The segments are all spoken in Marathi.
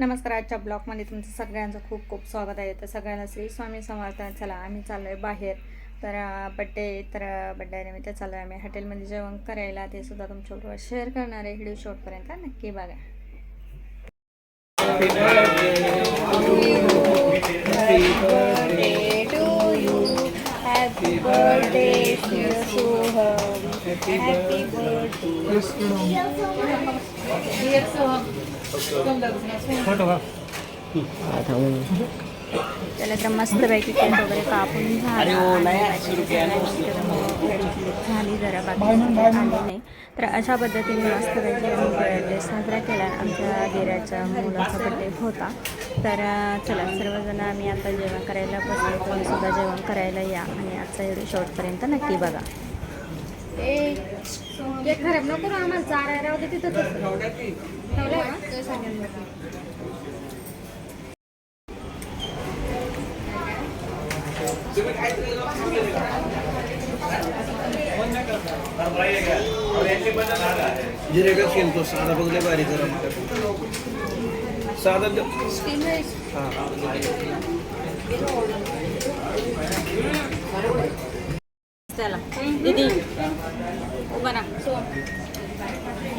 नमस्कार आजच्या ब्लॉगमध्ये तुमचं सगळ्यांचं खूप खूप स्वागत आहे. तर सगळ्यांना श्री स्वामी समर्थ. चला आम्ही चाललो आहे बाहेर. तर बड्डे तर बड्डे निमित्त चाललो आहे आम्ही हॉटेलमध्ये जेवण करायला. ते सुद्धा तुमच्याबरोबर शेअर करणार आहे व्हिडिओ शॉर्टपर्यंत नक्की बघा. Happy birthday. त्याला तर मस्तपैकी केक वगैरे कापून झाला. झाली जरा बाकी आली नाही. तर अशा पद्धतीने मस्तपैकी आम्ही बर्थडे साजरा केला. आमच्या दिराच्या मुलाचा बड्डे होता. तर चला सर्वजण आम्ही आता जेवण करायला बसलो. तुम्ही सुद्धा जेवण करायला या. आणि आजचा व्हिडिओ शेवटपर्यंत नक्की बघा. ते खराब नको आम्हाला चारा राहू दे तिथं जिरे का? तो साधा बघले बारीक गरम साधा हा। चला। दीदी उभा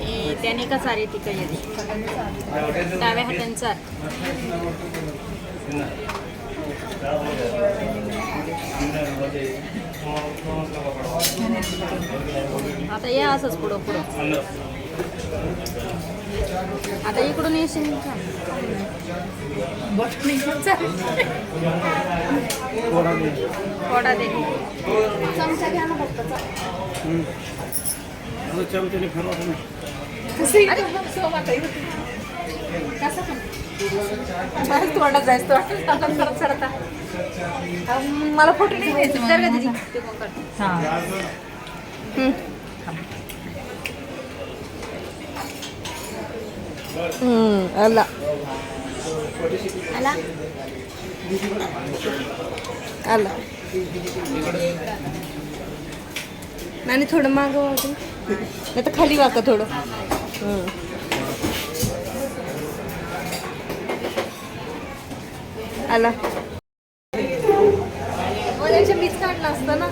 ए, त्याने का सारी ती काही डाव्या हातांचा आता या असंच पुढं पुढं. आता इकडून येशील का? थोडा दे. चमचा घ्या ना फक्त चमच्याने फिरवा तुम्ही. तोंडात जायचं तोंडात मला फोटो नाही घ्यायचे तर का दीदी ते पण कर. आला आला आला आणि थोडं माग नाही तर खाली वाका थोडं. आला. मीच काढलं असतं ना.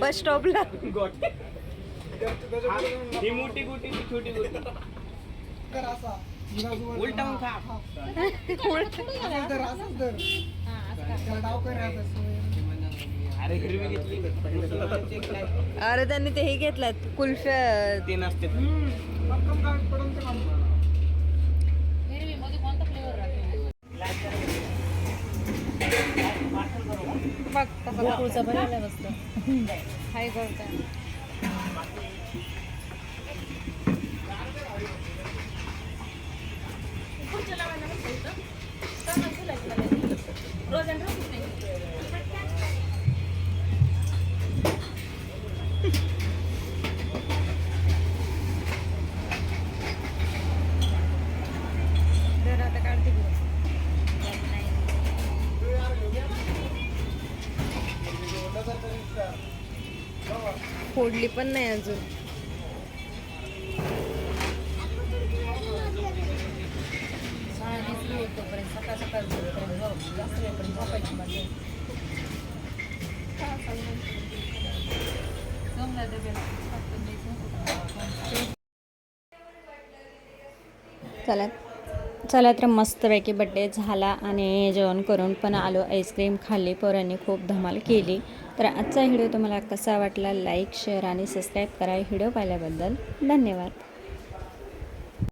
बस स्टॉपला ही मोठी गोटी छोटी गोटी? उलटा मग खा अरे हिरवी घेतली. अरे त्यांनी ते हे घेतलं कुल्फ्या ते नसते. बघ कसं बसलं हाय करता फोडली पण नाही अजून. सकाळ सकाळ जास्त वेळपर्यंत चला. चला तर मस्तपैकी बड्डे झाला आणि जेवण करून पण आलो. आईस्क्रीम खाल्ली पोरांनी खूप धमाल केली. तर आजचा व्हिडिओ तुम्हाला कसा वाटला? लाईक शेअर आणि सबस्क्राईब करा. व्हिडिओ पाहिल्याबद्दल धन्यवाद.